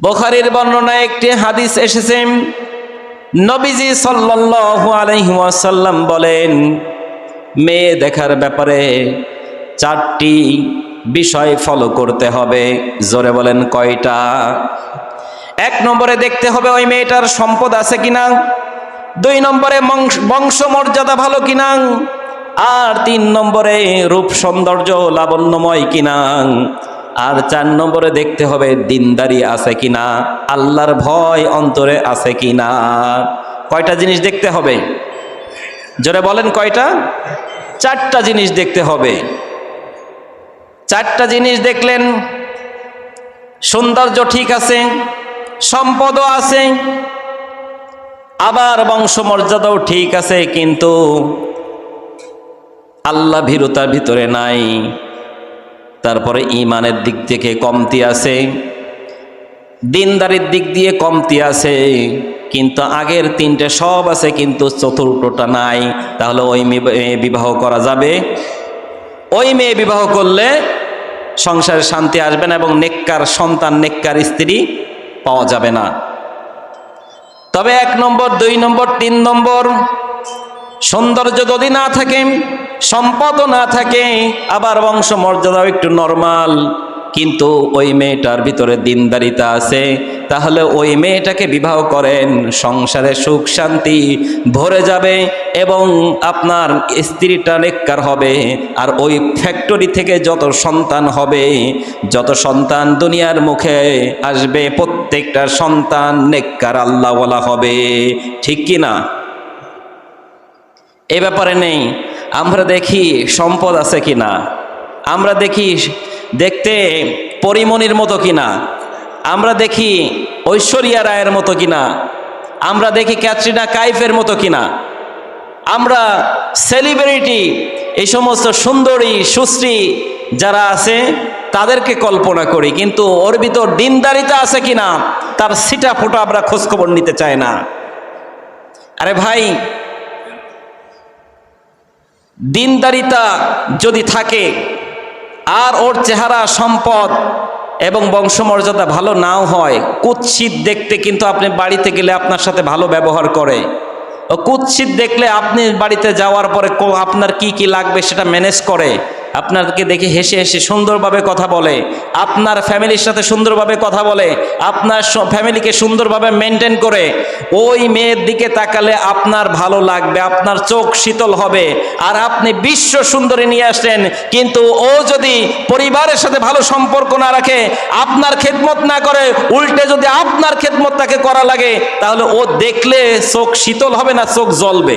বোখারির বর্ণনায় একটি হাদিস এসেছে। নবীজি সাল্লাল্লাহু আলাইহি ওয়াসাল্লাম বলেন, মেয়ে দেখার ব্যাপারে চারটি বিষয় ফলো করতে হবে। জোরে বলেন কয়টা? এক নম্বরে দেখতে হবে ওই মেয়েটার সম্পদ আছে কিনা। দুই নম্বরে বংশ- বংশমর্যাদা ভালো কিনা। আর তিন নম্বরে রূপ সৌন্দর্য লাবণ্যময় কিনা। আর চার নম্বরে দেখতে হবে দিনদারি আছে কিনা আল্লাহর ভয় অন্তরে আছে কি কিনা কয়টা জিনিস দেখতে হবে? জোরে বলেন কয়টা? চারটা জিনিস দেখতে হবে। চারটা জিনিস দেখলেন, সৌন্দর্য ঠিক আছে, সম্পদও আছে, আবার বংশমর্যাদাও ঠিক আছে, কিন্তু আল্লাহ ভীরুতার ভিতরে নাই। তারপরে ইমানের দিক থেকে কমতি আছে, দিনদারির দিক দিয়ে কমতি আছে, কিন্তু আগের তিনটে সব আছে, কিন্তু চতুর্থটা নাই। তাহলে ওই মেয়ে বিবাহ করা যাবে। ওই মেয়ে বিবাহ করলে সংসারে শান্তি আসবে না এবং নেককার সন্তান, নেককার স্ত্রী পাওয়া যাবে না। তবে এক নম্বর, দুই নম্বর, তিন নম্বর, সৌন্দর্য যদি না থাকে সম্পদও না থাকে, আবার বংশ মর্যাদাও একটু নর্মাল কিন্তু ওই মেয়েটার ভিতরে দিনদারিতা আছে, তাহলে ওই মেয়েটাকে বিবাহ করেন, সংসারে সুখ, শান্তি ভরে যাবে এবং আপনার স্ত্রীটা নেককার হবে, আর ওই ফ্যাক্টরি থেকে যত সন্তান হবে, যত সন্তান দুনিয়ার মুখে আসবে, প্রত্যেকটা সন্তান নেককার আল্লাহ বলা হবে। ঠিক কি না? এ ব্যাপারে নেই। আমরা দেখি সম্পদ আছে কি না আমরা দেখি দেখতে পরিমণির মতো কিনা? আমরা দেখি ঐশ্বরিয়া রায়ের মতো কিনা? আমরা দেখি ক্যাটরিনা কাইফের মতো কিনা? আমরা সেলিব্রিটি, এই সমস্ত সুন্দরী, সুশ্রী যারা আছে, তাদেরকে কল্পনা করি, কিন্তু ওর ভিতর দিনদারিতা আছে কিনা, তার সিটা ফোটা আমরা খোঁজখবর নিতে চাই না। আরে ভাই দিনদারিতা যদি থাকে, আর ওর চেহারা, সম্পদ এবং বংশমর্যাদা ভালো নাও হয়, কুৎসিত দেখতে কিন্তু আপনি বাড়িতে গেলে আপনার সাথে ভালো ব্যবহার করে। ও কুৎসিত দেখলে আপনি বাড়িতে যাওয়ার পরে আপনার কি কি লাগবে সেটা ম্যানেজ করে। আপনাকে দেখে হেসে হেসে সুন্দরভাবে কথা বলে। আপনার ফ্যামিলির সাথে সুন্দরভাবে কথা বলে। আপনার ফ্যামিলিকে সুন্দরভাবে মেনটেন করে। ওই মেয়ের দিকে তাকালে আপনার ভালো লাগবে, আপনার চোখ শীতল হবে। আর আপনি বিশ্ব সুন্দরী নিয়ে আসলেন, কিন্তু ও যদি পরিবারের সাথে ভালো সম্পর্ক না রাখে, আপনার খেদমত না করে, উল্টে যদি আপনার খেদমত তাকে করা লাগে, তাহলে ও দেখলে চোখ শীতল হবে না, চোখ জ্বলবে।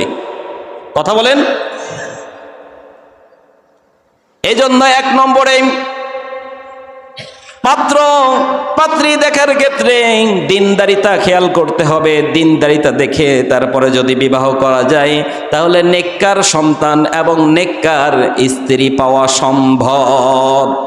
কথা বলেন? এজন্য এক নম্বরে পাত্র, পাত্রী দেখার ক্ষেত্রে দিনদারিতা খেয়াল করতে হবে, দিনদারিতা দেখে তারপরে যদি বিবাহ করা যায়, তাহলে নেককার সন্তান এবং নেককার স্ত্রী পাওয়া সম্ভব।